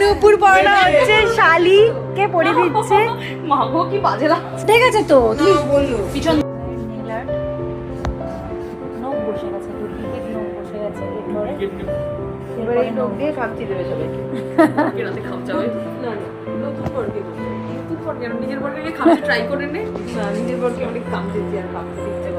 নুপুর পড়ানো হচ্ছে শালি কে পড়ে দিচ্ছে। মাগো কি বাজে লাগছে ঠিক আছে তো তুমি বলল। পিছন বসে গেছে বসে গেছে এরপরে এই লোক দিয়ে খাচ্ছি দেবে সবাইকে। রাতে খাওয়া যাবে না না নতুন বরকে নতুন বরকে আমি নিজের বরকে খাওয়াতে ট্রাই করে নে। নিজের বরকে অনেক কাম দিচ্ছি আর খাওয়াতে দিতে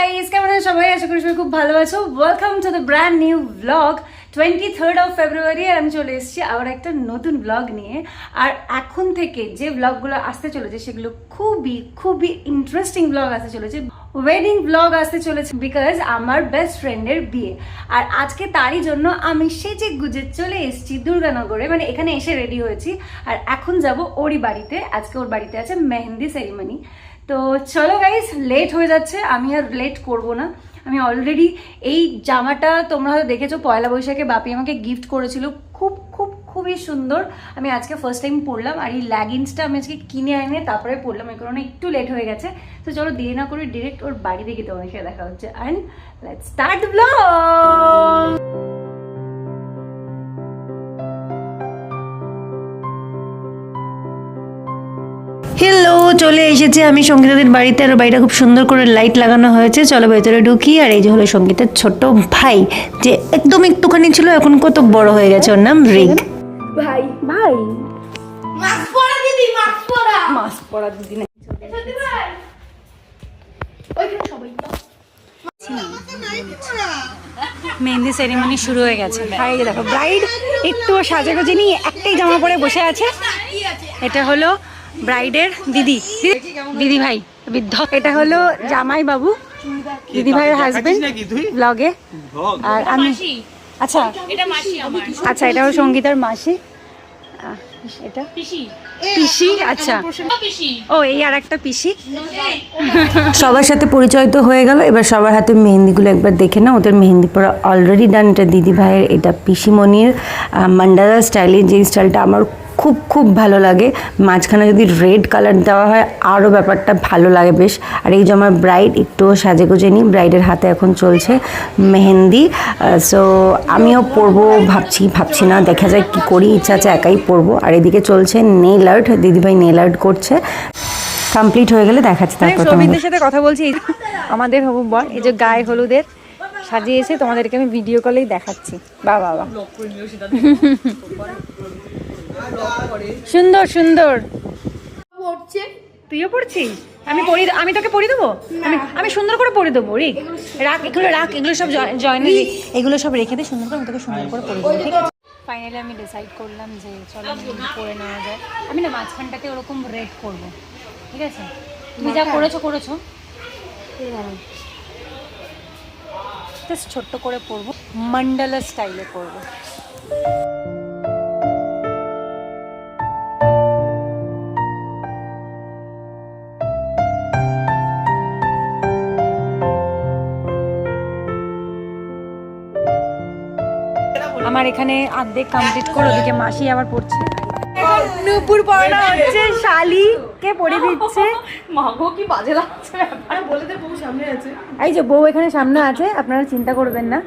গাইস কেমন আছো? সবাই আশা করি সবাই খুব ভালো আছো। Welcome to the brand new blog twenty third of February আর আমি চলে এসেছি আবার একটা নতুন ব্লগ নিয়ে। আর এখন থেকে যে ব্লগগুলো আসতে চলেছে, সেগুলো খুবই খুবই ইন্টারেস্টিং ব্লগ আসতে চলেছে। ওয়েডিং ব্লগ আসতে চলেছে বিকজ আমার বেস্ট ফ্রেন্ডের বিয়ে। আর আজকে তারই জন্য আমি সেজে গুজে চলে এসেছি দুর্গানগরে মানে এখানে এসে রেডি হয়েছি। আর এখন যাব ওরই বাড়িতে, আজকে ওর বাড়িতে আছে মেহেন্দি সেরিমনি তো চলো গাইস লেট হয়ে যাচ্ছে, আমি আর লেট করব না। আমি অলরেডি এই জামাটা তোমরা হয়তো দেখেছ, পয়লা বৈশাখে বাপি আমাকে গিফট করেছিল। খুব খুব, খুবই সুন্দর। আমি আজকে ফার্স্ট টাইম পরলাম, আর এই ল্যাগিংসটা আমি আজকে কিনে এনে তারপরে পরলাম, এই কারণে একটু লেট হয়ে গেছে। তো চলো দেরি না করে ডিরেক্ট ওর বাড়ি থেকে তোমার সাথে দেখা হচ্ছে। অ্যান্ড স্টার্ট হ্যালো চলে এসেছি। আমি সঙ্গীতাদের বাড়িতে আর বাড়িটা খুব সুন্দর করে লাইট লাগানো হয়েছে। চলো ভেতরে ঢুকি আর এই যে হলো সঙ্গীতের ছোট ভাই যে একদম একটুখানি ছিল এখন কত বড় হয়ে গেছে ওর নাম রিক ভাই ভাই। মাস্ক পরা দিদি মাস্ক পরা। মাস্ক পরা দিদি না ওইখানে সবাই মেহেন্দি সেরিমনি শুরু হয়ে গেছে। আর দেখো ব্রাইড একটু সাজে গুজে নিয়ে একটাই জামা পরে বসে আছে? এটা হলো ব্রাইডের দিদি। দিদি ভাই বৃদ্ধ। এটা হলো জামাই বাবু দিদি ভাইয়ের হাজবেন্ড ব্লগে আর আমি আচ্ছা। এটা মাসি আমার। আচ্ছা এটা হলো সঙ্গীতার মাসি। এটা? পিসি। আচ্ছা। ও এই আর একটা পিসি সবার সাথে পরিচয় তো হয়ে গেল এবার সবার হাতে মেহেন্দিগুলো একবার দেখে না ওদের মেহেন্দি পরা অলরেডি ডান এটা দিদি ভাইয়ের এটা পিসিমণির মান্ডারা স্টাইলের যে স্টাইলটা আমার খুব খুব ভালো লাগে। মাঝখানে যদি রেড কালার দেওয়া হয় আরও ব্যাপারটা ভালো লাগে বেশ। আর এই যে আমার ব্রাইড একটু সাজে গুজে নিই। ব্রাইডের হাতে এখন চলছে মেহেন্দি। সো আমিও পরবো ভাবছি ভাবছি না। দেখা যায় কি করি। ইচ্ছা আছে একাই পরবো। আর এদিকে চলছে নেল আর্ট দিদিভাই নেল আর্ট করছে। কমপ্লিট হয়ে গেলে দেখাচ্ছি তারপর তোমাদের। সাথে কথা বলছি। আমাদের হবু বর এই যে গায়ে হলুদের সাজিয়েছে। তোমাদেরকে আমি ভিডিও কলেই দেখাচ্ছি। বা বাবা সুন্দর সুন্দর। পড়ছে। তুইও পড়ছিস? আমি পড়ি আমি তোকে পড়ি দেবো? আমি আমি সুন্দর করে পড়ে দেবো রিক। রাখ এগুলো রাখ এগুলো সব জয়েনে এগুলো সব রেখে দে সুন্দর করে আমি তোকে সুন্দর করে পড়ে দেবো ঠিক আছে? ফাইনালি আমি ডিসাইড করলাম যে চলো পরে নেওয়া যায় আমি না মাঝখানটাতে ওরকম রেড করব ঠিক আছে? তুমি যা করেছ করেছ। জাস্ট ছোট্ট করে পরবো মন্ডলা স্টাইলে পরবো আমার এখানে অর্ধেক কমপ্লিট করে ওদিকে মাসি আবার পড়ছে। নুপুর পড়ানো হচ্ছে শালি কে পড়ে দিচ্ছে। মাগো কি বাজে লাগছে আরে বলে দে বউ সামনে আছে। এই যে বউ এখানে সামনে আছে আপনারা চিন্তা করবেন না।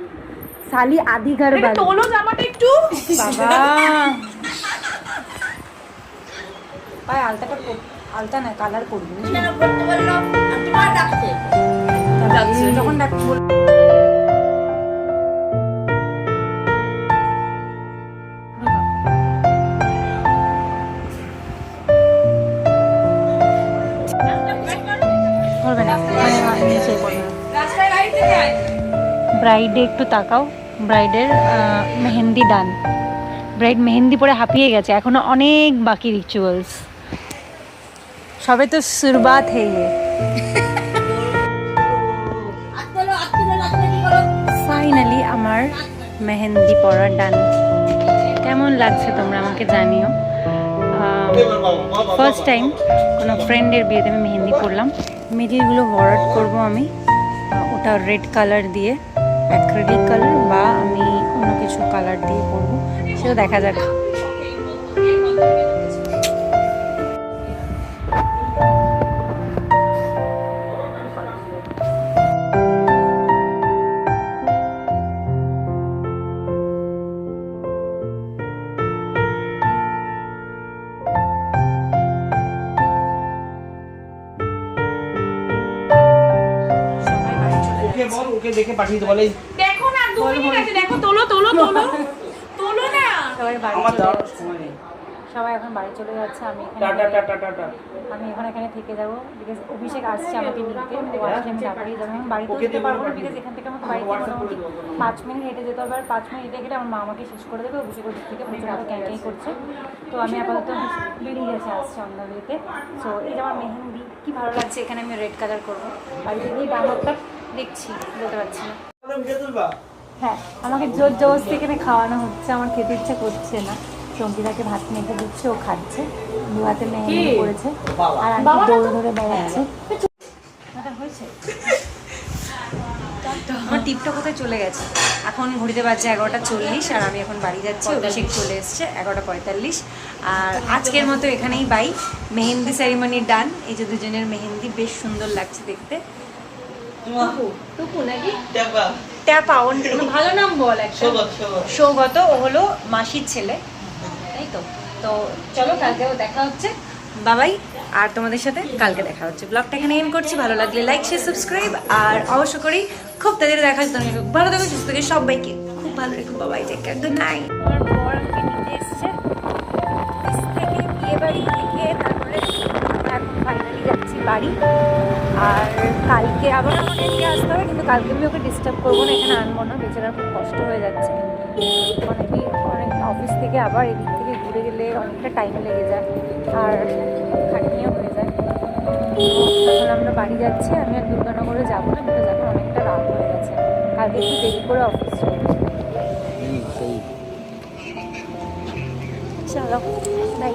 শালি আদি ঘর বাড়ি। তোলো জামাটা একটু। বাবা। ভাই আলতাটা আলতা না কালার করবি বুঝলি? পড়তে পারল আর তোমার ডাকছে। যখন ডাক ব্রাইডে একটু তাকাও। ব্রাইডের মেহেন্দি ডান। ব্রাইড মেহেন্দি পরে হাঁপিয়ে গেছে। এখনও অনেক বাকি রিচুয়ালস সবে তো শুরুবাত হে হাত তোলো হাত তুলো নাচলে কি করো ফাইনালি আমার মেহেন্দি পরা ডান। কেমন লাগছে তোমরা আমাকে জানিও। ফার্স্ট টাইম কোনো ফ্রেন্ডের বিয়েতে আমি মেহেন্দি পরলাম। মিডিলগুলো ওয়ার্ড করব আমি ওটা রেড কালার দিয়ে। অ্যাক্রিলিক কালার বা আমি অন্য কিছু কালার দিয়ে করব। সেটা দেখা যাক। দেখে পাঠিয়ে দিতে বলে দেখো না দু মিনিট আছে দেখো তোলো তোলো তোলো তোলো না। সবাই বাড়ি আমার যাচ্ছে। সময় নেই। সবাই এখন বাড়ি চলে যাচ্ছে আমি টাটা এখানে টাটা টাটা আমি এখন এখানে থেকে যাব বিকজ অভিষেক আসছে আমাকে নিতে আসলে আমি তারপরেই যাব। আমি ওকে যেতে পারব না বিকজ এখান থেকে আমাকে বাড়িতে মোটামুটি পাঁচ মিনিট হেঁটে যেতে হবে আর পাঁচ মিনিট হেঁটে গেলে আমার মা আমাকে শেষ করে দেবে অভিষেক ওদিক থেকে প্রচুর আরও ক্যাঁ ক্যাঁ করছে। তো আমি আপাতত বেরিয়ে গেছে আসছে অন্যদিকে সো এই যে আমার মেহেন্দি কি ভালো লাগছে এখানে আমি রেড কালার করব। বাড়িতে গিয়ে ডায়মন্ডটা দেখছি বলতে পারছি না। হ্যাঁ আমাকে জোর জবরদস্তি এখানে খাওয়ানো হচ্ছে আমার খেতে ইচ্ছা করছে না। সঙ্গীতাকে ভাত মেখে দিচ্ছে ও খাচ্ছে। দু হাতে মেহেন্দি করেছে আর আন্টি দৌড়ে ধরে বেড়াচ্ছে। হয়েছে? আমার টিপটা কোথায় চলে গেছে? এখন ঘড়িতে বাজছে এগারোটা চল্লিশ আর আমি এখন বাড়ি যাচ্ছি অভিষেক চলে এসছে এগারোটা পঁয়তাল্লিশ। আর আজকের মতো এখানেই বাই মেহেন্দি সেরিমনি ডান এই যে দুজনের মেহেন্দি বেশ সুন্দর লাগছে দেখতে। টুকু নাকি? ট্যাপা। ওর ভালো নাম বল একটা। সৌগত ও হলো মাসির ছেলে। তাই তো। তো চলো কালকেও দেখা হচ্ছে। বাবাই আর তোমাদের সাথে কালকে দেখা হচ্ছে। ব্লগটা এখানে এন্ড করছি। ভালো লাগলে লাইক শেয়ার সাবস্ক্রাইব আর অবশ্য করি খুব তাদের দেখা হচ্ছে। তোমাকে ভালো থাকো সুস্থ থেকে সবাইকে। খুব ভালো রেখো বাবাই টেক কেয়ার গুড নাইট বাড়ি থেকে তারপরে ফাইনালি যাচ্ছি বাড়ি। আর কালকে আবার আমার এদিকে আসতে হবে কিন্তু কালকে আমি ওকে ডিস্টার্ব করব না এখানে আনব না বেচারা খুব কষ্ট হয়ে যাচ্ছে। অনেকই অনেক অফিস থেকে আবার এদিক থেকে ঘুরে গেলে অনেকটা টাইম লেগে যায় আর খাটনিও হয়ে যায়। তো এখন আমরা বাড়ি যাচ্ছি আমি আর দুর্গানগরে যাব না বিকজ এখন অনেকটা রাত হয়ে গেছে। কালকে একটু দেরি করে অফিস চলো বাই